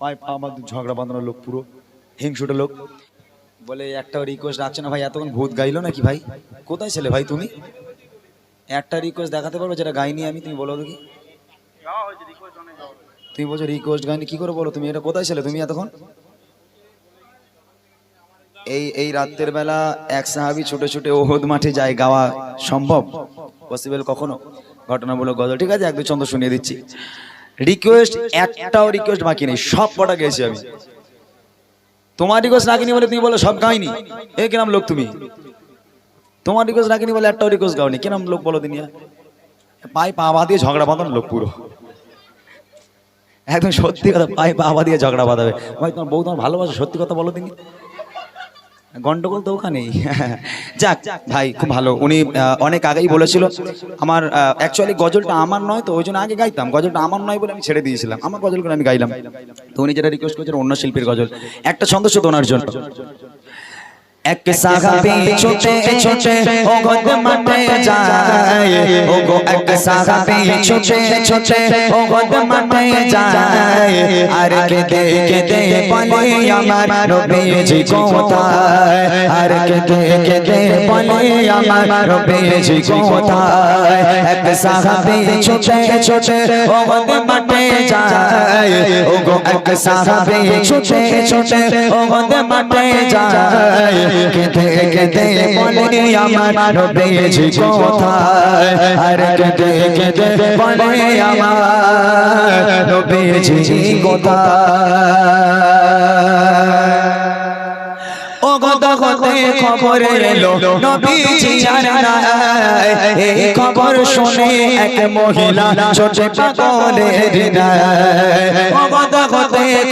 পায়ে পা আমাদের ঝগড়া বাঁধানো লোক পুরো, হিংসুটে লোক। বলে, একটা রিকোয়েস্ট রাখছে না ভাই? এতক্ষণ ভূত গাইলো নাকি ভাই? কোথায় ছেলে ভাই তুমি? একটা রিকোয়েস্ট দেখাতে পারবে যেটা গাইনি আমি? তুমি বলো দেখি। তুমি বলছো রিকোয়েস্ট গাইনি, কি করে বলো তুমি? এটা কোথায় ছেলে তুমি এতক্ষণ? এই এই রাতের বেলা এক সাহাবি ছুটে ছুটে ওহদ মাঠে যায় গাওয়া সম্ভব? পসিবল কখনো? ঘটনা বলো গজল ঠিক আছে এক দুই ছন্দ শুনিয়ে দিচ্ছি। রিকোয়েস্ট একটাও রিকোয়েস্ট বাকি নেই সব কটা গেছি আমি। তোমার রিকোয়েস্ট রাখিনি বলে তুমি বলো সব গাইনি এ কিরাম লোক তুমি? তোমার রিকোয়েস্ট রাখিনি বলে একটাও রিকোয়েস্ট গাওনি কিরাম লোক বলো দিনিয়া? পায়ে পা বা দিয়ে ঝগড়া বাঁধানো লোক পুরো। একদম সত্যি কথা পায়ে পা বা দিয়ে ঝগড়া বাঁধাবে। ভাই তোমার বউ তোমার ভালোবাসে সত্যি কথা বলো তিনি গন্ডগোল তো ওখানেই। যাক ভাই খুব ভালো। উনি অনেক আগেই বলেছিল আমার অ্যাকচুয়ালি গজলটা আমার নয় তো ওই জন্য আগে গাইতাম। গজলটা আমার নয় বলে আমি ছেড়ে দিয়েছিলাম। আমার গজল করে আমি গাইলাম। তো উনি যেটা রিকোয়েস্ট করেছেন অন্য শিল্পীর গজল। একটা ছন্দ শুধু ওনার জন্য। এক সাহাবি ছোটে ছোটে ও গদ মাঠে যায়। ও গো এক সাহাবি ছোটে ছোটে ও গদ মাঠে যায়। আর কেঁদে কেঁদে বলে আমার নবীজি কোথায়? আর কেঁদে কেঁদে বলে আমার নবীজি কোথায়? এক সাহাবি ছোটে ছোটে ও মাঠে যায়। এক সাহাবি ছোটে ছোটে ও গদ মাঠে যায় কেঁদে কেঁদে বলে আমার নবীজি কোথায় আর কেঁদে কেঁদে বলে আমার নবীজি খবর এলো নবীজি নাই এই খবর শুনে এক মহিলা ছোটে পাগলের গদে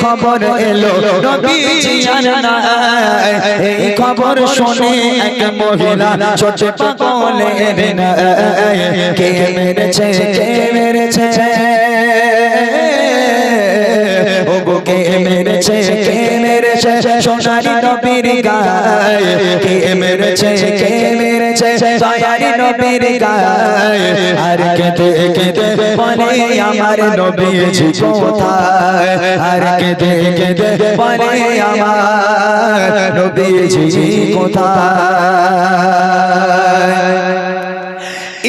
খবর এলো নবীজি আর নাই। এই খবর শুনে এক মহিলা ছোটে পাগলের নাই। কে মেরেছে কে মেরেছে? কে মেরেছে কে মেরেছে? সোনারি নবীর গায়ে। কে মেরেছে কে মেরেছে? দয়ারি নবীর গায়ে। আর কেঁদে কেঁদে বলে আমার নবীজি কোথায়? আর কেঁদে কেঁদে বলে আমার নবীজি কোথায়?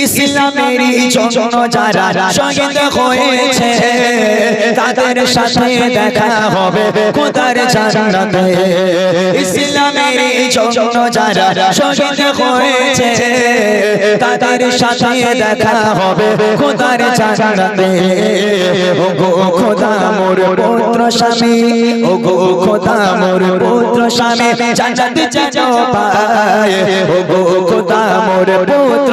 ইসলামেরই জন্য যারা শহীদ হয়েছে। তাদের সাথে দেখা হবে। খোদার জান্নাতে? ইসলামেরই জন্য যারা শহীদ হয়েছে তাদের সাথে দেখা হবে। খোদার জান্নাতে? ও গো খোদা মোর পুত্র স্বামী। ও গো খোদা মোর পুত্র স্বামী। জান্নাত যেন পায়।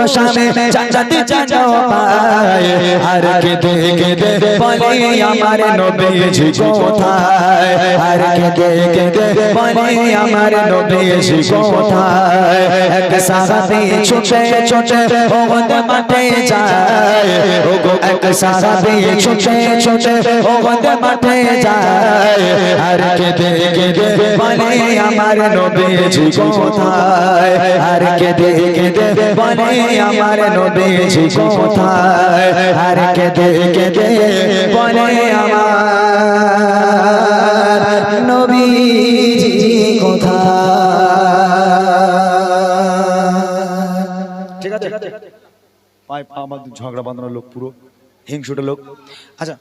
স্বামী জান্নাত যেন পায় আর কেঁদে কেঁদে বলে আমার নবীজি কোথায়? আর কেঁদে কেঁদে কোথায়? আর কেঁদে কেঁদে বলে আমার নবীজি কোথায়? আর কেঁদে কেঁদে বলে আমার নবীজি কোথায়? ঠিক আছে পায়ে পা আমাদের ঝগড়া বাঁধানো লোক পুরো হিংসুটে লোক। আচ্ছা